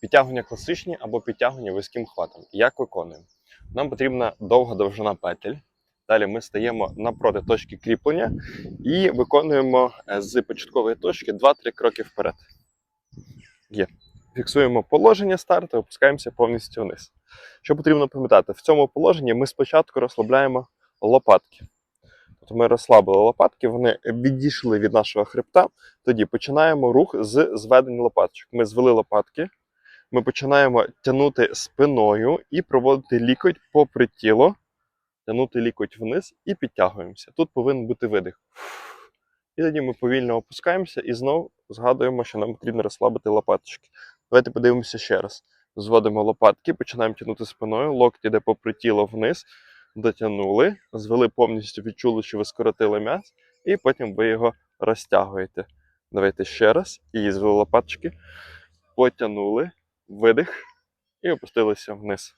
Підтягування класичні або підтягування вузьким хватом. Як виконуємо? Нам потрібна довга довжина петель. Далі ми стаємо напроти точки кріплення і виконуємо е, з початкової точки 2-3 кроки вперед. Є. Фіксуємо положення старту, опускаємося повністю вниз. Що потрібно пам'ятати? В цьому положенні ми спочатку розслабляємо лопатки. Тобто ми розслабили лопатки, вони відійшли від нашого хребта. Тоді починаємо рух з зведення лопаточок. Ми звели лопатки, ми починаємо тягнути спиною і проводити лікоть попри тіло, тягнути лікоть вниз і підтягуємося. Тут повинен бути видих. І тоді ми повільно опускаємося і знову згадуємо, що нам потрібно розслабити лопаточки. Давайте подивимося ще раз. Зводимо лопатки, починаємо тягнути спиною, локті йде попри тіло вниз, дотягнули, звели повністю, відчули, що ви скоротили м'яз, і потім ви його розтягуєте. Давайте ще раз. І звели лопаточки, потягнули, видих і опустилися вниз.